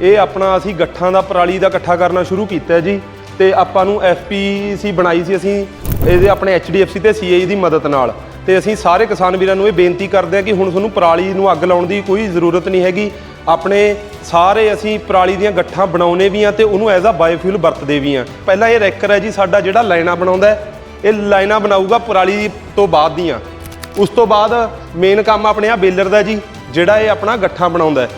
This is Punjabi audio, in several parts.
ਇਹ ਆਪਣਾ ਅਸੀਂ ਗੱਠਾਂ ਦਾ ਪਰਾਲੀ ਦਾ ਇਕੱਠਾ ਕਰਨਾ ਸ਼ੁਰੂ ਕੀਤਾ ਹੈ ਜੀ। ਤੇ ਆਪਾਂ ਨੂੰ ਐਫਪੀਸੀ ਬਣਾਈ ਸੀ ਅਸੀਂ, ਇਹਦੇ ਆਪਣੇ ਐਚਡੀਐਫਸੀ ਤੇ ਸੀਆਈ ਦੀ ਮਦਦ ਨਾਲ। ਤੇ ਅਸੀਂ ਸਾਰੇ ਕਿਸਾਨ ਵੀਰਾਂ ਨੂੰ ਇਹ ਬੇਨਤੀ ਕਰਦੇ ਹਾਂ ਕਿ ਹੁਣ ਤੁਹਾਨੂੰ ਪਰਾਲੀ ਨੂੰ ਅੱਗ ਲਾਉਣ ਦੀ ਕੋਈ ਜ਼ਰੂਰਤ ਨਹੀਂ ਹੈਗੀ। ਆਪਣੇ ਸਾਰੇ ਅਸੀਂ ਪਰਾਲੀ ਦੀਆਂ ਗੱਠਾਂ ਬਣਾਉਨੇ ਵੀ ਆ ਤੇ ਉਹਨੂੰ ਐਜ਼ ਅ ਬਾਇਓਫਿਊਲ ਵਰਤਦੇ ਵੀ ਆ ਪਹਿਲਾਂ ਇਹ ਰੈਕਰ ਹੈ ਜੀ, ਸਾਡਾ ਜਿਹੜਾ ਲਾਈਨਾਂ ਬਣਾਉਂਦਾ ਇਹ ਲਾਈਨਾਂ ਬਣਾਊਗਾ ਪਰਾਲੀ ਤੋਂ ਬਾਅਦ ਦੀਆਂ। ਉਸ ਤੋਂ ਬਾਅਦ ਮੇਨ ਕੰਮ ਆਪਣੇ ਆ ਬੇਲਰ ਦਾ ਜੀ। ਜਿਹੜਾ ਇਹ ਆਪਣਾ ਗੱਠਾਂ ਬਣਾਉਂਦਾ ਹੈ।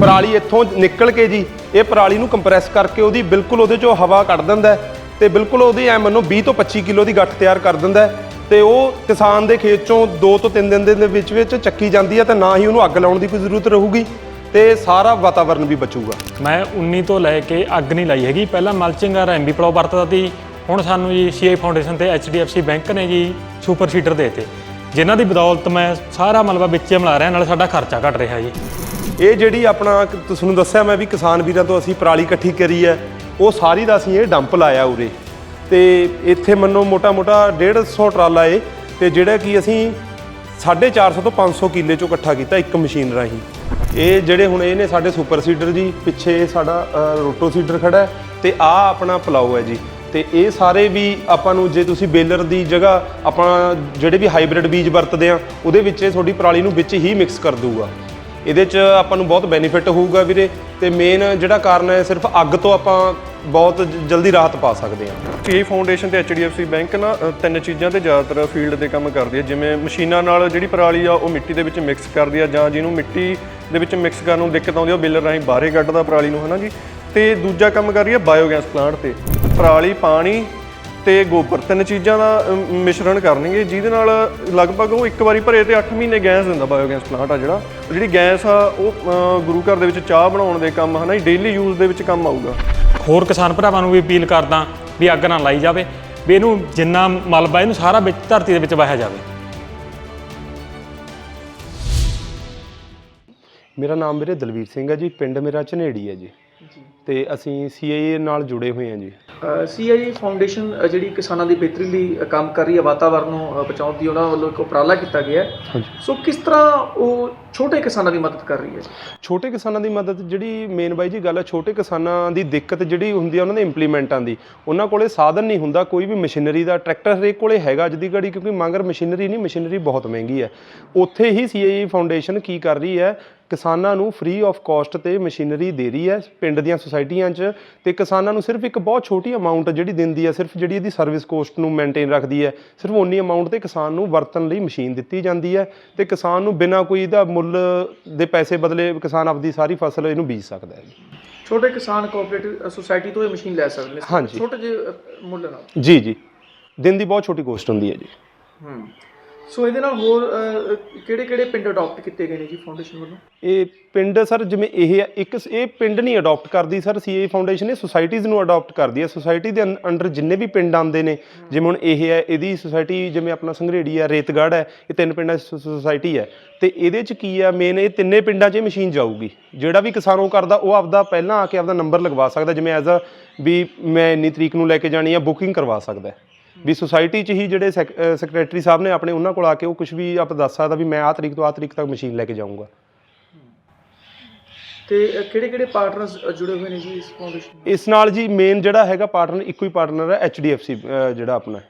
ਪਰਾਲੀ ਇੱਥੋਂ ਨਿਕਲ ਕੇ ਜੀ, ਇਹ ਪਰਾਲੀ ਨੂੰ ਕੰਪਰੈਸ ਕਰਕੇ ਉਹਦੀ ਬਿਲਕੁਲ ਉਹਦੇ ਚੋਂ ਹਵਾ ਕੱਢ ਦਿੰਦਾ ਹੈ ਤੇ ਬਿਲਕੁਲ ਉਹਦੀ ਐ ਮੰਨੋ 20 ਤੋਂ 25 ਕਿਲੋ ਦੀ ਗੱਠ ਤਿਆਰ ਕਰ ਦਿੰਦਾ ਹੈ ਤੇ ਉਹ ਕਿਸਾਨ ਦੇ ਖੇਤ ਚੋਂ 2 ਤੋਂ 3 ਦਿਨ ਦੇ ਵਿੱਚ ਵਿੱਚ ਚੱਕੀ ਜਾਂਦੀ ਹੈ ਤੇ ਨਾ ਹੀ ਉਹਨੂੰ ਅੱਗ ਲਾਉਣ ਦੀ ਕੋਈ ਜ਼ਰੂਰਤ ਰਹੂਗੀ ਤੇ ਸਾਰਾ ਵਾਤਾਵਰਨ ਵੀ ਬਚੂਗਾ। ਮੈਂ 19 ਤੋਂ ਲੈ ਕੇ ਅੱਗ ਨਹੀਂ ਲਾਈ ਹੈਗੀ। ਪਹਿਲਾਂ ਮਲਚਿੰਗ ਔਰ ਐਮਬੀ ਪਲੋ ਵਰਤਦਾ ਸੀ। ਹੁਣ ਸਾਨੂੰ ਜੀ ਸੀਆਈ ਫਾਊਂਡੇਸ਼ਨ ਤੇ ਐਚਡੀਐਫਸੀ ਬੈਂਕ ਨੇ ਜੀ ਸੁਪਰ ਸੀਡਰ ਦੇਤੇ। ਜਿਨ੍ਹਾਂ ਦੀ ਬਦੌਲਤ ਮੈਂ ਸਾਰਾ ਮਲਬਾ ਵਿੱਚੇ ਮਿਲਾ ਰਿਹਾ ਨਾਲ ਸਾਡਾ ਖਰਚਾ ਘਟ ਰਿਹਾ ਜੀ। ਇਹ ਜਿਹੜੀ ਆਪਣਾ ਕ- ਤੁਹਾਨੂੰ ਦੱਸਿਆ ਮੈਂ ਵੀ ਕਿਸਾਨ ਵੀਰਾਂ ਤੋਂ ਅਸੀਂ ਪਰਾਲੀ ਇਕੱਠੀ ਕਰੀ ਹੈ ਉਹ ਸਾਰੀ ਦਾ ਅਸੀਂ ਇਹ ਡੰਪ ਲਾਇਆ ਉਰੇ। ਤੇ ਇੱਥੇ ਮੰਨੋ ਮੋਟਾ ਮੋਟਾ 150 ਟਰਾਲਾ ਏ ਤੇ ਜਿਹੜਾ ਕਿ ਅਸੀਂ 450 ਤੋਂ 500 ਕਿੱਲੇ ਚੋਂ ਇਕੱਠਾ ਕੀਤਾ ਇੱਕ ਮਸ਼ੀਨ ਰਾਹੀਂ। ਇਹ ਜਿਹੜੇ ਹੁਣ ਇਹ ਨੇ ਸਾਡੇ ਸੁਪਰ ਸੀਡਰ ਜੀ ਪਿੱਛੇ ਸਾਡਾ ਅ, ਰੋਟੋ ਸੀਡਰ ਖੜਾ ਹੈ ਤੇ ਆ ਆਪਣਾ ਪਲਾਓ ਹੈ ਜੀ। ਤੇ ਇਹ ਸਾਰੇ ਵੀ ਆਪਾਂ ਨੂੰ ਜੇ ਤੁਸੀਂ ਬੇਲਰ ਦੀ ਜਗ੍ਹਾ ਆਪਾਂ ਜਿਹੜੇ ਵੀ ਹਾਈਬ੍ਰਿਡ ਬੀਜ ਵਰਤਦੇ ਆ ਉਹਦੇ ਵਿੱਚ ਇਹ ਤੁਹਾਡੀ ਪਰਾਲੀ ਨੂੰ ਵਿੱਚ ਹੀ ਮਿਕਸ ਕਰ ਦੂਗਾ ਇਹਦੇ 'ਚ ਆਪਾਂ ਨੂੰ ਬਹੁਤ ਬੈਨੀਫਿਟ ਹੋਊਗਾ ਵੀਰੇ ਤੇ ਮੇਨ ਜਿਹੜਾ ਕਾਰਨ ਹੈ ਸਿਰਫ ਅੱਗ ਤੋਂ ਆਪਾਂ ਬਹੁਤ ਜਲਦੀ ਰਾਹਤ ਪਾ ਸਕਦੇ ਹਾਂ। ਸੀਆਈ ਫਾਊਂਡੇਸ਼ਨ ਤੇ ਐਚਡੀਐਫਸੀ ਬੈਂਕ ਨਾ ਅ, ਤਿੰਨ ਚੀਜ਼ਾਂ ਤੇ ਜ਼ਿਆਦਾਤਰ ਫੀਲਡ ਦੇ ਕੰਮ ਕਰਦੀ ਹੈ। ਜਿਵੇਂ ਮਸ਼ੀਨਾਂ ਨਾਲ ਜਿਹੜੀ ਪਰਾਲੀ ਆ ਉਹ ਮਿੱਟੀ ਦੇ ਵਿੱਚ ਮਿਕਸ ਕਰਦੀ ਆ ਜਾਂ ਜਿਹਨੂੰ ਮਿੱਟੀ ਦੇ ਵਿੱਚ ਮਿਕਸ ਕਰਨ ਨੂੰ ਦਿੱਕਤ ਆਉਂਦੀ ਆ ਉਹ ਬੇਲਰ ਰਾਹੀਂ ਬਾਹਰੇ ਕੱਢਦਾ ਪਰਾਲੀ ਨੂੰ ਹਨਾ ਜੀ? ਤੇ ਦੂਜਾ ਕੰਮ ਕਰ ਰਹੀ ਹੈ ਬਾਇਓਗੈਸ ਪਲਾਂਟ ਤੇ। ਪਰਾਲੀ ਪਾਣੀ ਤੇ ਗੋਬਰ ਤਿੰਨ ਚੀਜ਼ਾਂ ਦਾ ਮਿਸ਼ਰਣ ਕਰਨਗੇ ਜਿਹਦੇ ਨਾਲ ਲਗਭਗ ਉਹ ਇੱਕ ਵਾਰੀ ਭਰੇ ਤੇ 8 ਮਹੀਨੇ ਗੈਸ ਦਿੰਦਾ ਬਾਇਓਗੈਸ ਪਲਾਂਟ ਆ ਜਿਹੜਾ। ਜਿਹੜੀ ਗੈਸ ਆ ਉਹ ਗੁਰੂ ਘਰ ਦੇ ਵਿੱਚ ਚਾਹ ਬਣਾਉਣ ਦੇ ਕੰਮ ਹਨਾ ਜੀ ਡੇਲੀ ਯੂਜ਼ ਦੇ ਵਿੱਚ ਕੰਮ ਆਊਗਾ। ਹੋਰ ਕਿਸਾਨ ਭਰਾਵਾਂ ਨੂੰ ਵੀ ਅਪੀਲ ਕਰਦਾ ਵੀ ਅੱਗ ਨਾ ਲਾਈ ਜਾਵੇ ਵੀ ਇਹਨੂੰ ਜਿੰਨਾ ਮਲਬਾ ਇਹਨੂੰ ਸਾਰਾ ਵਿੱਚ ਧਰਤੀ ਦੇ ਵਿੱਚ ਵਾਹਿਆ ਜਾਵੇ। ਮੇਰਾ ਨਾਮ ਵੀਰੇ ਦਲਵੀਰ ਸਿੰਘ ਹੈ ਜੀ ਪਿੰਡ ਮੇਰਾ ਝਨੇੜੀ ਹੈ ਜੀ। ਤੇ ਅਸੀਂ ਸੀਆਈਏ ਨਾਲ ਜੁੜੇ ਹੋਏ ਹਾਂ ਜੀ। ਸੀਆਈਏ ਫਾਊਂਡੇਸ਼ਨ ਜਿਹੜੀ ਕਿਸਾਨਾਂ ਦੀ ਬਿਹਤਰੀ ਲਈ ਅ, ਕੰਮ ਕਰ ਰਹੀ ਹੈ ਵਾਤਾਵਰਨ ਨੂੰ ਅ, ਬਚਾਉਣ ਦੀ ਉਹਨਾਂ ਵੱਲੋਂ ਇੱਕ ਉਪਰਾਲਾ ਕੀਤਾ ਗਿਆ ਹੈ। ਹਾਂਜੀ। ਸੋ ਕਿਸ ਤਰ੍ਹਾਂ ਉਹ ਛੋਟੇ ਕਿਸਾਨਾਂ ਦੀ ਮਦਦ ਕਰ ਰਹੀ ਹੈ? ਛੋਟੇ ਕਿਸਾਨਾਂ ਦੀ ਮਦਦ ਜਿਹੜੀ ਮੇਨ ਬਾਈ ਜੀ ਗੱਲ ਹੈ ਛੋਟੇ ਕਿਸਾਨਾਂ ਦੀ ਦਿੱਕਤ ਜਿਹੜੀ ਹੁੰਦੀ ਹੈ ਉਹਨਾਂ ਦੇ ਇੰਪਲੀਮੈਂਟਾਂ ਦੀ। ਉਹਨਾਂ ਕੋਲੇ ਸਾਧਨ ਨਹੀਂ ਹੁੰਦਾ ਕੋਈ ਵੀ ਮਸ਼ੀਨਰੀ ਦਾ। ਟਰੈਕਟਰ ਹਰੇਕ ਕੋਲੇ ਹੈਗਾ ਅੱਜ ਦੀ ਘੜੀ ਕਿਉਂਕਿ ਮੰਗਰ ਮਸ਼ੀਨਰੀ ਨਹੀਂ ਮਸ਼ੀਨਰੀ ਬਹੁਤ ਮਹਿੰਗੀ ਹੈ। ਉੱਥੇ ਹੀ ਸੀਆਈ ਫਾਊਂਡੇਸ਼ਨ ਕੀ ਕਰ ਰਹੀ ਹੈ ਕਿਸਾਨਾਂ ਨੂੰ ਫ੍ਰੀ ਆਫ ਕਾਸਟ ਤੇ ਮਸ਼ੀਨਰੀ ਦੇ ਰਹੀ ਹੈ ਪਿੰਡ ਦੀਆਂ ਸੁਸਾਇਟੀਆਂ 'ਚ ਤੇ ਕਿਸਾਨਾਂ ਨੂੰ ਸਿਰਫ ਇੱਕ ਬਹੁਤ ਛੋਟੀ ਅਮਾਉਂਟ ਜਿਹੜੀ ਦਿੰਦੀ ਹੈ ਸਿਰਫ ਜਿਹੜੀ ਇਹਦੀ ਸਰਵਿਸ ਕੋਸਟ ਨੂੰ ਮੇਨਟੇਨ ਰੱਖਦੀ ਹੈ ਸਿਰਫ ਉਨੀ ਅਮਾਉਂਟ ਤੇ ਕਿਸਾਨ ਨੂੰ ਵਰਤਣ ਲਈ ਮਸ਼ੀਨ ਦਿੱਤੀ ਜਾਂਦੀ ਹੈ ਤੇ ਕਿਸਾਨ ਨੂੰ ਬਿਨਾਂ ਕੋਈ ਇਹਦਾ ਮੁੱਲ ਦੇ ਪੈਸੇ ਬਦਲੇ ਕਿਸਾਨ ਆਪਦੀ ਸਾਰੀ ਫਸਲ ਇਹਨੂੰ ਬੀਜ ਸਕਦਾ ਹੈ ਛੋਟੇ ਕਿਸਾਨ ਕੋਆਪਰੇਟਿਵ ਸੁਸਾਇਟੀ ਤੋਂ ਇਹ ਮਸ਼ੀਨ ਲੈ ਸਕਦੇ ਨੇ। ਛੋਟੇ ਜਿਹੇ ਮੁੱਲ ਨਾਲ। ਜੀ ਜੀ। ਦਿਨ ਦੀ ਬਹੁਤ ਛੋਟੀ ਕੋਸਟ ਹੁੰਦੀ ਹੈ ਜੀ। ਹੂੰ। ਸੋ ਇਹਦੇ ਨਾਲ ਹੋਰ ਕਿਹੜੇ ਕਿਹੜੇ ਪਿੰਡ ਅਡਾਪਟ ਕੀਤੇ ਗਏ ਨੇ ਜੀ ਫਾਊਂਡੇਸ਼ਨ ਵੱਲੋਂ? ਇਹ ਪਿੰਡ ਸਰ ਜਿਵੇਂ ਇਹ ਹੈ, ਇੱਕ ਇਹ ਪਿੰਡ ਨਹੀਂ ਅਡਾਪਟ ਕਰਦੀ ਸਰ ਸੀਏ ਫਾਊਂਡੇਸ਼ਨ ਇਹ ਸੁਸਾਇਟੀਜ਼ ਨੂੰ ਅਡਾਪਟ ਕਰਦੀ ਹੈ ਸੁਸਾਇਟੀ ਦੇ ਅੰਡਰ ਜਿੰਨੇ ਵੀ ਪਿੰਡ ਆਉਂਦੇ ਨੇ ਜਿਵੇਂ ਹੁਣ ਇਹ ਹੈ ਇਹਦੀ ਸੁਸਾਇਟੀ ਜਿਵੇਂ ਆਪਣਾ ਸੰਘਰੇੜੀ ਹੈ ਰੇਤਗੜ੍ਹ ਹੈ ਇਹ ਤਿੰਨ ਪਿੰਡਾਂ ਦੀ ਸੁਸਾਇਟੀ ਹੈ। ਤੇ ਇਹਦੇ ਚ ਕੀ ਆ ਮੇਨ ਇਹ ਤਿੰਨੇ ਪਿੰਡਾਂ 'ਚ ਇਹ ਮਸ਼ੀਨ ਜਾਊਗੀ। ਜਿਹੜਾ ਵੀ ਕਿਸਾਨ ਉਹ ਕਰਦਾ ਉਹ ਆਪਦਾ ਪਹਿਲਾਂ ਆ ਕੇ ਆਪਦਾ ਨੰਬਰ ਲਗਵਾ ਸਕਦਾ ਜਿਵੇਂ ਐਜ਼ ਅ ਵੀ ਮੈਂ ਇੰਨੀ ਤਰੀਕ ਨੂੰ ਲੈ ਕੇ ਜਾਣੀ ਆ ਬੁਕਿੰਗ ਕਰਵਾ ਸਕਦਾ। ਵੀ ਸੁਸਾਇਟੀ 'ਚ ਹੀ ਜਿਹੜੇ ਸੈਕਟਰੀ ਸਾਹਿਬ ਨੇ ਆਪਣੇ ਉਹਨਾਂ ਕੋਲ ਆ ਕੇ ਉਹ ਕੁਝ ਵੀ ਆਪ ਦੱਸ ਸਕਦਾ ਵੀ ਮੈਂ ਆਹ ਤਰੀਕ ਤੋਂ ਆਹ ਤਰੀਕ ਤੱਕ ਮਸ਼ੀਨ ਲੈ ਕੇ ਜਾਊਂਗਾ। ਤੇ ਕਿਹੜੇ ਕਿਹੜੇ ਪਾਰਟਨਰਸ ਜੁੜੇ ਹੋਏ ਨੇ ਜੀ ਇਸ ਫਾਊਂਡੇਸ਼ਨ ਨਾਲ ਇਸ ਨਾਲ ਜੀ ਮੇਨ ਜਿਹੜਾ ਹੈਗਾ ਪਾਰਟਨਰ ਇੱਕੋ ਹੀ ਪਾਰਟਨਰ ਹੈ HDFC ਜਿਹੜਾ ਆਪਣਾ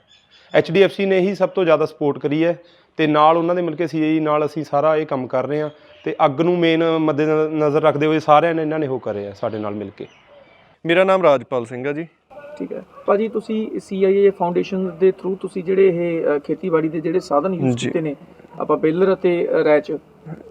HDFC ਨੇ ਹੀ ਸਭ ਤੋਂ ਜ਼ਿਆਦਾ ਸਪੋਰਟ ਕਰੀ ਹੈ ਤੇ ਨਾਲ ਉਹਨਾਂ ਦੇ ਮਿਲ ਕੇ CAE ਨਾਲ ਅਸੀਂ ਸਾਰਾ ਇਹ ਕੰਮ ਕਰ ਰਹੇ ਹਾਂ ਤੇ ਅੱਗ ਨੂੰ ਮੇਨ ਮੱਦੇ ਨਜ਼ਰ ਰੱਖਦੇ ਹੋਏ ਸਾਰਿਆਂ ਨੇ ਇਹਨਾਂ ਨੇ ਉਹ ਕਰਿਆ ਸਾਡੇ ਨਾਲ ਮਿਲ ਕੇ। ਮੇਰਾ ਨਾਮ ਰਾਜਪਾਲ ਸਿੰਘ ਆ ਜੀ। ਠੀਕ ਹੈ ਭਾਜੀ ਤੁਸੀਂ ਸੀਆਈਏ ਫਾਊਂਡੇਸ਼ਨ ਦੇ ਥਰੂ ਤੁਸੀਂ ਜਿਹੜੇ ਇਹ ਅ, ਖੇਤੀਬਾੜੀ ਦੇ ਜਿਹੜੇ ਸਾਧਨ ਯੂਜ਼ ਜੀ। ਕੀਤੇ ਨੇ ਆਪਾਂ ਬੇਲਰ ਅਤੇ ਰੈਚ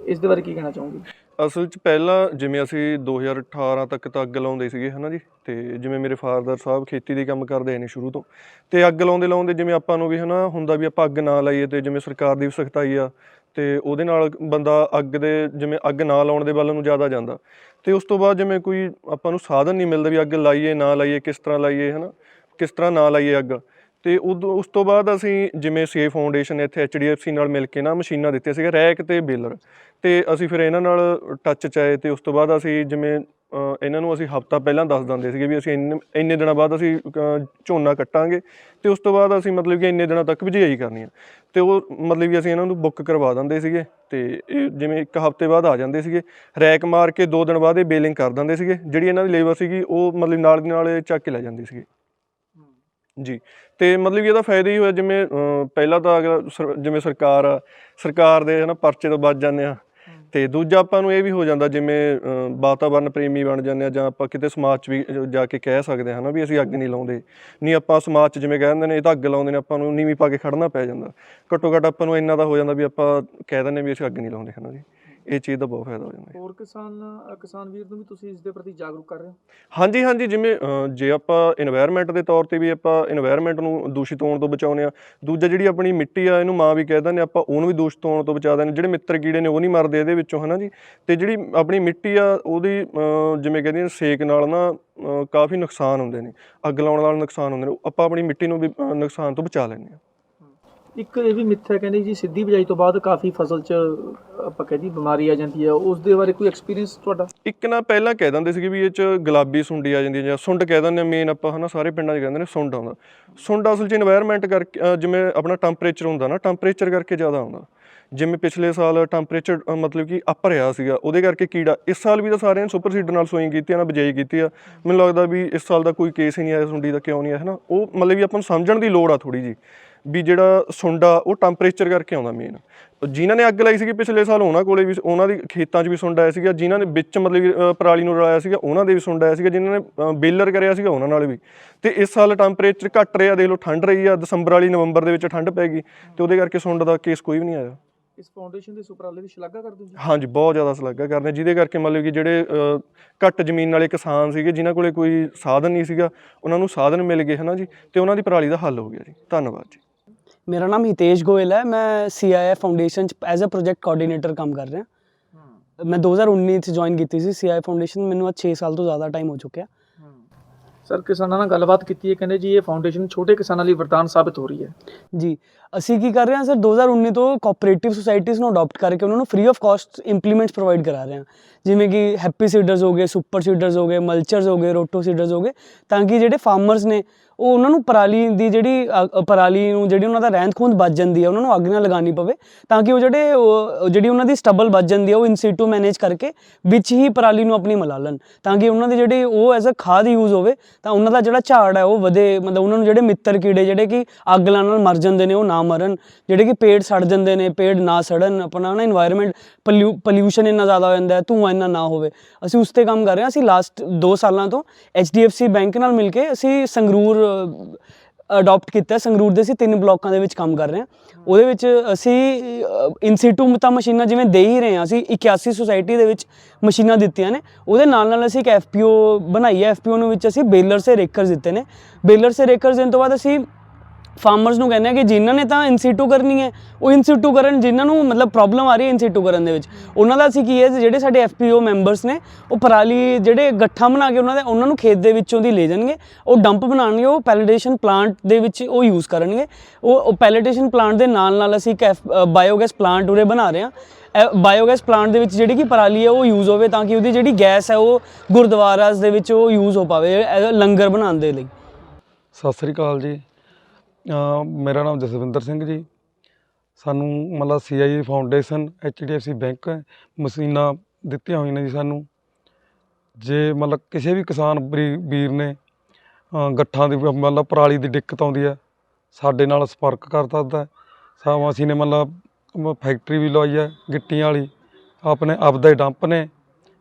ਇਸ ਦੇ ਬਾਰੇ ਕੀ ਕਹਿਣਾ ਚਾਹੋਗੇ ਅਸਲ 'ਚ ਪਹਿਲਾਂ ਜਿਵੇਂ ਅਸੀਂ 2018 ਤੱਕ ਤਾਂ ਅੱਗ ਲਾਉਂਦੇ ਸੀਗੇ, ਹਨਾ ਜੀ? ਤੇ ਜਿਵੇਂ ਮੇਰੇ ਫਾਦਰ ਸਾਹਿਬ ਖੇਤੀ ਦੇ ਕੰਮ ਕਰਦੇ ਨੇ ਸ਼ੁਰੂ ਤੋਂ, ਤੇ ਅੱਗ ਲਾਉਂਦੇ ਲਾਉਂਦੇ ਜਿਵੇਂ ਆਪਾਂ ਨੂੰ ਵੀ, ਹਨਾ, ਹੁੰਦਾ ਵੀ ਆਪਾਂ ਅੱਗ ਨਾ ਲਾਈਏ ਤੇ ਜਿਵੇਂ ਸਰਕਾਰ ਦੀ ਵੀ ਸਖਤਾਈ ਆ, ਤੇ ਉਹਦੇ ਨਾਲ ਬੰਦਾ ਅੱਗ ਦੇ, ਜਿਵੇਂ ਅੱਗ ਨਾ ਲਾਉਣ ਦੇ ਵੱਲ ਨੂੰ ਜ਼ਿਆਦਾ ਜਾਂਦਾ। ਤੇ ਉਸ ਤੋਂ ਬਾਅਦ ਜਿਵੇਂ ਕੋਈ ਆਪਾਂ ਨੂੰ ਸਾਧਨ ਨਹੀਂ ਮਿਲਦਾ ਵੀ ਅੱਗ ਲਾਈਏ, ਨਾ ਲਾਈਏ, ਕਿਸ ਤਰ੍ਹਾਂ ਲਾਈਏ, ਹਨਾ? ਕਿਸ ਤਰ੍ਹਾਂ ਨਾ ਲਾਈਏ ਅੱਗ? ਤੇ ਉਦੋਂ ਉਸ ਤੋਂ ਬਾਅਦ ਅਸੀਂ ਜਿਵੇਂ ਸੇ ਫਾਊਂਡੇਸ਼ਨ ਇੱਥੇ ਐਚਡੀਐਫਸੀ ਨਾਲ ਮਿਲ ਕੇ ਨਾ ਮਸ਼ੀਨਾਂ ਦਿੱਤੀਆਂ ਸੀਗੇ ਰੈਕ ਤੇ ਬੇਲਰ। ਤੇ ਅਸੀਂ ਫਿਰ ਇਹਨਾਂ ਨਾਲ ਟੱਚ ਚ ਆਏ ਤੇ ਉਸ ਤੋਂ ਬਾਅਦ ਅਸੀਂ ਜਿਵੇਂ ਇਹਨਾਂ ਨੂੰ ਅਸੀਂ ਹਫਤਾ ਪਹਿਲਾਂ ਦੱਸ ਦਿੰਦੇ ਸੀਗੇ ਵੀ ਅਸੀਂ ਇੰਨੇ ਇੰਨੇ ਦਿਨਾਂ ਬਾਅਦ ਅਸੀਂ ਅ, ਝੋਨਾ ਕੱਟਾਂਗੇ ਤੇ ਉਸ ਤੋਂ ਬਾਅਦ ਅਸੀਂ ਮਤਲਬ ਕਿ ਇੰਨੇ ਦਿਨਾਂ ਤੱਕ ਬਿਜਾਈ ਕਰਨੀ ਆ। ਤੇ ਉਹ ਮਤਲਬ ਕਿ ਅਸੀਂ ਇਹਨਾਂ ਨੂੰ ਬੁੱਕ ਕਰਵਾ ਦਿੰਦੇ ਸੀਗੇ ਤੇ ਇਹ ਜਿਵੇਂ ਇੱਕ ਹਫ਼ਤੇ ਬਾਅਦ ਆ ਜਾਂਦੇ ਸੀਗੇ ਰੈਕ ਮਾਰ ਕੇ 2 ਦਿਨ ਬਾਅਦ ਇਹ ਬੇਲਿੰਗ ਕਰ ਦਿੰਦੇ ਸੀਗੇ ਜਿਹੜੀ ਇਹਨਾਂ ਦੀ ਲੇਬਰ ਸੀਗੀ ਉਹ ਮਤਲਬ ਨਾਲ ਦੀ ਨਾਲ ਇਹ ਚੱਕ ਕੇ ਲੈ ਜਾਂਦੀ ਸੀਗੀ। ਜੀ। ਤੇ ਮਤਲਬ ਕਿ ਇਹਦਾ ਫਾਇਦਾ ਹੀ ਹੋਇਆ ਜਿਵੇਂ ਪਹਿਲਾਂ ਤਾਂ ਅਗਰ ਸਰ- ਜਿਵੇਂ ਸਰਕਾਰ ਆ ਸਰਕਾਰ ਦੇ ਹਨਾ ਪਰਚੇ ਤੋਂ ਬਚ ਜਾਂਦੇ ਆ। ਤੇ ਦੂਜਾ ਆਪਾਂ ਨੂੰ ਇਹ ਵੀ ਹੋ ਜਾਂਦਾ ਜਿਵੇਂ ਅ, ਵਾਤਾਵਰਨ ਪ੍ਰੇਮੀ ਬਣ ਜਾਂਦੇ ਆ ਜਾਂ ਆਪਾਂ ਕਿਤੇ ਸਮਾਜ 'ਚ ਵੀ ਜਾ ਕੇ ਕਹਿ ਸਕਦੇ ਹਾਂ ਨਾ ਵੀ ਅਸੀਂ ਅੱਗ ਨਹੀਂ ਲਾਉਂਦੇ। ਨਹੀਂ ਆਪਾਂ ਸਮਾਜ 'ਚ ਜਿਵੇਂ ਕਹਿ ਦਿੰਦੇ ਨੇ ਇਹ ਤਾਂ ਅੱਗ ਲਾਉਂਦੇ ਨੇ ਆਪਾਂ ਨੂੰ ਨੀਵੀਂ ਪਾ ਕੇ ਖੜਨਾ ਪੈ ਜਾਂਦਾ। ਘੱਟੋ ਘੱਟ ਆਪਾਂ ਨੂੰ ਇੰਨਾ ਤਾਂ ਹੋ ਜਾਂਦਾ ਵੀ ਆਪਾਂ ਕਹਿ ਦਿੰਦੇ ਵੀ ਅਸੀਂ ਅੱਗ ਨਹੀਂ ਲਾਉਂਦੇ ਹਨਾ ਜੀ। ਇਹ ਚੀਜ਼ ਦਾ ਬਹੁਤ ਫਾਇਦਾ ਹੋ ਜਾਂਦਾ ਹੋਰ ਕਿਸਾਨ ਕਿਸਾਨ ਵੀਰ ਨੂੰ ਵੀ ਤੁਸੀਂ ਇਸ ਦੇ ਪ੍ਰਤੀ ਜਾਗਰੂਕ ਕਰ ਰਹੇ ਹੋ? ਹਾਂਜੀ ਹਾਂਜੀ ਜਿਵੇਂ ਜੇ ਆਪਾਂ এনवायरमेंट ਦੇ ਤੌਰ ਤੇ ਵੀ ਆਪਾਂ এনवायरमेंट ਨੂੰ ਦੂਸ਼ਿਤ ਹੋਣ ਤੋਂ ਬਚਾਉਨੇ ਆ ਦੂਜਾ ਜਿਹੜੀ ਆਪਣੀ ਮਿੱਟੀ ਆ ਇਹਨੂੰ ਮਾਂ ਵੀ ਕਹਿੰਦੇ ਨੇ ਆਪਾਂ ਉਹਨੂੰ ਵੀ ਦੂਸ਼ਿਤ ਹੋਣ ਤੋਂ ਬਚਾ ਦਿੰਦੇ ਜਿਹੜੇ ਮਿੱਤਰ ਕੀੜੇ ਨੇ ਉਹ ਨਹੀਂ ਮਰਦੇ ਇਹਦੇ ਵਿੱਚੋਂ ਹਨਾ ਜੀ? ਤੇ ਜਿਹੜੀ ਆਪਣੀ ਮਿੱਟੀ ਆ ਉਹਦੀ ਜਿਵੇਂ ਕਹਿੰਦੇ ਸੇਕ ਨਾਲ ਨਾ ਕਾਫੀ ਨੁਕਸਾਨ ਹੁੰਦੇ ਨੇ ਅੱਗ ਲਾਉਣ ਨਾਲ ਨੁਕਸਾਨ ਹੁੰਦੇ ਨੇ ਆਪਾਂ ਆਪਣੀ ਮਿੱਟੀ ਨੂੰ ਵੀ ਨੁਕਸਾਨ ਤੋਂ ਬਚਾ ਲੈਂਦੇ ਆ ਇੱਕ ਇਹ ਵੀ ਮਿੱਥ ਹੈ ਕਹਿੰਦੇ ਜੀ, ਸਿੱਧੀ ਬਿਜਾਈ ਤੋਂ ਬਾਅਦ ਕਾਫੀ ਫਸਲ 'ਚ ਆਪਾਂ ਕਹਿੰਦੀ ਬਿਮਾਰੀ ਆ ਜਾਂਦੀ ਹੈ। ਉਸ ਦੇ ਬਾਰੇ ਕੋਈ ਐਕਸਪੀਰੀਅੰਸ ਤੁਹਾਡਾ? ਇੱਕ ਨਾ ਪਹਿਲਾਂ ਕਹਿ ਦਿੰਦੇ ਸੀਗੇ ਵੀ ਇਹ 'ਚ ਗੁਲਾਬੀ ਸੁੰਡੀ ਆ ਜਾਂਦੀ ਹੈ ਜਾਂ ਸੁੰਡ ਕਹਿ ਦਿੰਦੇ ਮੇਨ ਆਪਾਂ ਹਨਾ, ਸਾਰੇ ਪਿੰਡਾਂ 'ਚ ਕਹਿੰਦੇ ਨੇ ਸੁੰਡ ਆਉਂਦਾ। ਸੁੰਡ ਅਸਲ 'ਚ এনवायरमेंट ਕਰਕੇ ਜਿਵੇਂ ਆਪਣਾ ਟੈਂਪਰੇਚਰ ਹੁੰਦਾ ਨਾ ਟੈਂਪਰੇਚਰ ਕਰਕੇ ਜ਼ਿਆਦਾ ਆਉਂਦਾ। ਜਿਵੇਂ ਪਿਛਲੇ ਸਾਲ ਟੈਂਪਰੇਚਰ ਮਤਲਬ ਕਿ ਅੱਪ ਰਿਹਾ ਸੀਗਾ, ਉਹਦੇ ਕਰਕੇ ਕੀੜਾ, ਇਸ ਸਾਲ ਵੀ ਤਾਂ ਸਾਰਿਆਂ ਨੇ ਸੁਪਰ ਸੀਡਰ ਨਾਲ ਸੋਇੰਗ ਕੀਤੀ ਆ ਨਾ, ਬਜਾਈ ਕੀਤੀ ਆ। ਮੈਨੂੰ ਲੱਗਦਾ ਵੀ ਇਸ ਸਾਲ ਦਾ ਕੋਈ ਕੇਸ ਹੀ ਨਹੀਂ ਆਇਆ, ਸੁੰਡੀ ਦਾ ਕਿਉਂ ਨਹੀਂ ਆਇਆ ਹੈ ਨਾ ਉਹ ਮਤਲਬ ਵੀ ਆਪਾਂ ਨੂੰ ਸਮਝਣ ਦੀ ਲੋੜ ਆ ਥੋੜੀ ਜੀ ਵੀ ਜਿਹੜਾ ਸੁੰਡਾ ਉਹ ਟੈਂਪਰੇਚਰ ਕਰਕੇ ਆਉਂਦਾ ਮੇਨ ਜਿਨ੍ਹਾਂ ਨੇ ਅੱਗ ਲਾਈ ਸੀਗੀ ਪਿਛਲੇ ਸਾਲ ਉਹਨਾਂ ਕੋਲੇ ਵੀ ਉਹਨਾਂ ਦੀ ਖੇਤਾਂ 'ਚ ਵੀ ਸੁੰਡ ਆਇਆ ਸੀਗਾ। ਜਿਨ੍ਹਾਂ ਨੇ ਵਿੱਚ ਮਤਲਬ ਪਰਾਲੀ ਨੂੰ ਰਲਾਇਆ ਸੀਗਾ ਉਹਨਾਂ ਦੇ ਵੀ ਸੁੰਡ ਆਇਆ ਸੀਗਾ। ਜਿਨ੍ਹਾਂ ਨੇ ਬੇਲਰ ਕਰਿਆ ਸੀਗਾ ਉਹਨਾਂ ਨਾਲ ਵੀ। ਤੇ ਇਸ ਸਾਲ ਟੈਂਪਰੇਚਰ ਘਟ ਰਿਹਾ ਦੇਖ ਲਓ ਠੰਡ ਰਹੀ ਆ। ਦਸੰਬਰ ਵਾਲੀ ਨਵੰਬਰ ਦੇ ਵਿੱਚ ਠੰਡ ਪੈ ਗਈ। ਤੇ ਉਹਦੇ ਕਰਕੇ ਸੁੰਡ ਦਾ ਕੇਸ ਕੋਈ ਵੀ ਨਹੀਂ ਆਇਆ। ਇਸ ਫਾਊਂਡੇਸ਼ਨ ਦੇ ਸੁਪਰਾਲੇ ਦੀ ਸ਼ਲਾਘਾ ਕਰਦੇ ਜੀ। ਹਾਂਜੀ ਬਹੁਤ ਜ਼ਿਆਦਾ ਸ਼ਲਾਘਾ ਕਰਦੇ ਜਿਹਦੇ ਕਰਕੇ ਮਤਲਬ ਕਿ ਜਿਹੜੇ ਘੱਟ ਜ਼ਮੀਨ ਵਾਲੇ ਕਿਸਾਨ ਸੀਗੇ ਜਿਨ੍ਹਾਂ ਕੋਲੇ ਕੋਈ ਸਾਧਨ ਨਹੀਂ ਸੀਗਾ ਉਹਨਾਂ ਨੂੰ ਸਾਧਨ ਮਿਲ ਗਏ ਹਨਾ ਜੀ? ਤੇ ਉਹਨਾਂ ਦੀ ਪਰਾਲੀ ਦਾ ਹੱਲ ਹੋ ਗਿਆ ਜੀ। ਧੰਨਵਾਦ ਜੀ। ਮੇਰਾ ਨਾਮ ਹਿਤੇਸ਼ ਗੋਇਲ ਹੈ ਮੈਂ ਸੀਆਈਐਫ ਫਾਊਂਡੇਸ਼ਨ ਚ ਐਜ਼ ਅ ਪ੍ਰੋਜੈਕਟ ਕੋਆਰਡੀਨੇਟਰ ਕੰਮ ਕਰ ਰਿਹਾ ਮੈਂ 2019 ਚ ਜੁਆਇਨ ਕੀਤੀ ਸੀ ਸੀਆਈਐਫ ਫਾਊਂਡੇਸ਼ਨ ਮੈਨੂੰ ਅੱਜ 6 ਸਾਲ ਤੋਂ ਜ਼ਿਆਦਾ ਟਾਈਮ ਹੋ ਚੁੱਕਿਆ ਸਰ ਕਿਸਾਨਾਂ ਨਾਲ ਗੱਲਬਾਤ ਕੀਤੀ ਹੈ ਕਹਿੰਦੇ ਜੀ ਇਹ ਫਾਊਂਡੇਸ਼ਨ ਛੋਟੇ ਕਿਸਾਨਾਂ ਲਈ ਵਰਦਾਨ ਸਾਬਿਤ ਹੋ ਰਹੀ ਹੈ ਜੀ ਅਸੀਂ ਕੀ ਕਰ ਰਹੇ ਹਾਂ ਸਰ 2019 ਤੋਂ ਕੋਆਪਰੇਟਿਵ ਸੁਸਾਇਟੀਜ਼ ਨੂੰ ਅਡਾਪਟ ਕਰਕੇ ਉਹਨਾਂ ਨੂੰ free of cost implements provide ਕਰਾ ਰਹੇ ਹਾਂ। ਜਿਵੇਂ ਕਿ ਹੈਪੀ ਸੀਡਰਸ ਹੋ ਗਏ ਸੁਪਰ ਸੀਡਰਸ ਹੋ ਗਏ ਮਲਚਰਸ ਹੋ ਗਏ ਰੋਟੋ ਸੀਡਰਸ ਹੋ ਗਏ ਤਾਂ ਕਿ ਜਿਹੜੇ ਫਾਰਮਰਸ ਨੇ ਉਹ ਉਹਨਾਂ ਨੂੰ ਪਰਾਲੀ ਦੀ ਜਿਹੜੀ ਅ, ਪਰਾਲੀ ਨੂੰ ਜਿਹੜੀ ਉਹਨਾਂ ਦਾ ਰਹਿੰਦ ਖੂੰਹਦ ਬਚ ਜਾਂਦੀ ਹੈ ਉਹਨਾਂ ਨੂੰ ਅੱਗ ਨਾ ਲਗਾਉਣੀ ਪਵੇ ਤਾਂ ਕਿ ਉਹ ਜਿਹੜੇ ਜਿਹੜੀ ਉਹਨਾਂ ਦੀ ਸਟਬਲ ਬਚ ਜਾਂਦੀ ਹੈ ਉਹ ਇਨਸੀਟੂ ਮੈਨੇਜ ਕਰਕੇ ਵਿੱਚ ਹੀ ਪਰਾਲੀ ਨੂੰ ਆਪਣੀ ਮਿਲਾ ਲੈਣ ਤਾਂ ਕਿ ਉਹਨਾਂ ਦੇ ਜਿਹੜੇ ਉਹ ਐਜ਼ ਅ ਖਾਦ ਯੂਜ਼ ਹੋਵੇ ਤਾਂ ਉਹਨਾਂ ਦਾ ਜਿਹੜਾ ਝਾੜ ਹੈ ਉਹ ਵਧੇ ਮਤਲਬ ਉਹਨਾਂ ਨੂੰ ਜਿਹੜੇ ਮਿੱਤਰ ਕੀੜੇ ਜਿਹੜੇ ਕਿ ਅੱਗ ਲਾਉਣ ਨਾਲ ਮਰ ਜਾਂਦੇ ਨੇ ਉਹ ਨਾ ਨਾ ਮਰਨ, ਜਿਹੜੇ ਕਿ ਪੇੜ ਸੜ ਜਾਂਦੇ ਨੇ, ਪੇੜ ਨਾ ਸੜਨ, ਆਪਣਾ ਨਾ এনवायरमेंट ਪੋਲਿਊਸ਼ਨ ਇੰਨਾ ਜ਼ਿਆਦਾ ਹੋ ਜਾਂਦਾ ਹੈ ਇੰਨਾ ਨਾ ਹੋਵੇ। ਅਸੀਂ ਉਸ ਤੇ ਕੰਮ ਕਰ ਰਹੇ ਹਾਂ। ਅਸੀਂ ਲਾਸਟ 2 ਸਾਲਾਂ ਤੋਂ HDFC ਬੈਂਕ ਨਾਲ ਮਿਲ ਕੇ ਅਸੀਂ ਸੰਗਰੂਰ ਅਡਾਪਟ ਕੀਤਾ ਸੰਗਰੂਰ ਦੇ ਅਸੀਂ ਤਿੰਨ ਬਲਾਕਾਂ ਦੇ ਵਿੱਚ ਕੰਮ ਕਰ ਰਹੇ ਹਾਂ। ਉਹਦੇ ਵਿੱਚ ਅਸੀਂ ਇਨਸੀਟੂ ਮਤਾ ਮਸ਼ੀਨਾਂ ਜਿਵੇਂ ਦੇ ਹੀ ਰਹੇ ਹਾਂ। ਅਸੀਂ 81 ਸੁਸਾਇਟੀ ਦੇ ਵਿੱਚ ਮਸ਼ੀਨਾਂ ਦਿੱਤੀਆਂ ਨੇ। ਉਹਦੇ ਨਾਲ ਨਾਲ ਅਸੀਂ ਇੱਕ ਐਫਪੀਓ ਬਣਾਈ ਹੈ। ਐਫਪੀਓ ਨੂੰ ਵਿੱਚ ਅਸੀਂ ਬੇਲਰ ਸੇ ਰੇਕਰਸ ਦਿੱਤੇ ਨੇ। ਬੇਲਰ ਸੇ ਰੇਕਰਸ ਦੇਣ ਤੋਂ ਬਾਅਦ ਅਸੀਂ ਫਾਰਮਰਸ ਨੂੰ ਕਹਿੰਦੇ ਆ ਕਿ ਜਿਨ੍ਹਾਂ ਨੇ ਤਾਂ ਇਨਸੀਟੂ ਕਰਨੀ ਹੈ, ਉਹ ਇਨਸੀਟੂ ਕਰਨ, ਜਿਨ੍ਹਾਂ ਨੂੰ ਮਤਲਬ ਪ੍ਰੋਬਲਮ ਆ ਰਹੀ ਹੈ ਇਨਸੀਟੂ ਕਰਨ ਦੇ ਵਿੱਚ। ਉਹਨਾਂ ਦਾ ਅਸੀਂ ਕੀ ਹੈ, ਜਿਹੜੇ ਸਾਡੇ ਐਫਪੀਓ ਮੈਂਬਰਸ ਨੇ, ਉਹ ਪਰਾਲੀ ਜਿਹੜੇ ਗੱਠਾਂ ਬਣਾ ਕੇ ਉਹਨਾਂ ਦੇ, ਉਹਨਾਂ ਨੂੰ ਖੇਤ ਦੇ ਵਿੱਚੋਂ ਦੀ ਲੈ ਜਾਣਗੇ। ਉਹ ਡੰਪ ਬਣਾਉਣਗੇ, ਉਹ ਪੈਲੀਡੇਸ਼ਨ ਪਲਾਂਟ ਦੇ ਵਿੱਚ ਉਹ ਯੂਜ਼ ਕਰਨਗੇ। ਉਹ ਪੈਲੀਡੇਸ਼ਨ ਪਲਾਂਟ ਦੇ ਨਾਲ ਨਾਲ ਅਸੀਂ ਇੱਕ ਬਾਇਓਗੈਸ ਪਲਾਂਟ ਉਰੇ ਬਣਾ ਰਹੇ ਹਾਂ। ਬਾਇਓਗੈਸ ਪਲਾਂਟ ਦੇ ਵਿੱਚ ਜਿਹੜੀ ਕਿ ਪਰਾਲੀ ਹੈ, ਉਹ ਯੂਜ਼ ਹੋਵੇ ਤਾਂ ਕਿ ਉਹਦੀ ਜਿਹੜੀ ਗੈਸ ਹੈ, ਉਹ ਗੁਰਦੁਆਰਾਸ ਦੇ ਵਿੱਚ ਉਹ ਯੂਜ਼ ਹੋ ਪਾਵੇ ਲੰਗਰ ਬਣਾਉਣ ਦੇ ਲਈ। ਸਤਿ ਸ੍ਰੀ ਅਕਾਲ ਜੀ। ਮੇਰਾ ਨਾਮ ਜਸਵਿੰਦਰ ਸਿੰਘ ਜੀ। ਸਾਨੂੰ ਮਤਲਬ ਸੀਆਈ ਫਾਊਂਡੇਸ਼ਨ ਐਚਡੀਐਫਸੀ ਬੈਂਕ ਮਸ਼ੀਨਾਂ ਦਿੱਤੀਆਂ ਹੋਈਆਂ ਨੇ ਜੀ ਸਾਨੂੰ। ਜੇ ਮਤਲਬ ਕਿਸੇ ਵੀ ਕਿਸਾਨ ਵੀਰ ਵੀਰ ਨੇ ਗੱਠਾਂ ਦੀ ਮਤਲਬ ਪਰਾਲੀ ਦੀ ਦਿੱਕਤ ਆਉਂਦੀ ਹੈ ਸਾਡੇ ਨਾਲ ਸੰਪਰਕ ਕਰ ਸਕਦਾ। ਹੈ। ਅਸੀਂ ਨੇ ਮਤਲਬ ਫੈਕਟਰੀ ਵੀ ਲਵਾਈ ਹੈ ਗਿੱਟੀਆਂ ਵਾਲੀ। ਆਪਣੇ ਆਪਦੇ ਡੰਪ ਨੇ।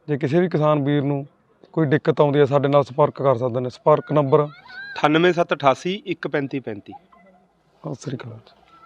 ਜੇ ਕਿਸੇ ਵੀ ਕਿਸਾਨ ਵੀਰ ਨੂੰ ਕੋਈ ਦਿੱਕਤ ਆਉਂਦੀ ਹੈ ਸਾਡੇ ਨਾਲ ਸੰਪਰਕ ਕਰ ਸਕਦੇ ਨੇ। ਸੰਪਰਕ ਨੰਬਰ 98788 13535 ਸਤਿ ਸ੍ਰੀ ਅਕਾਲ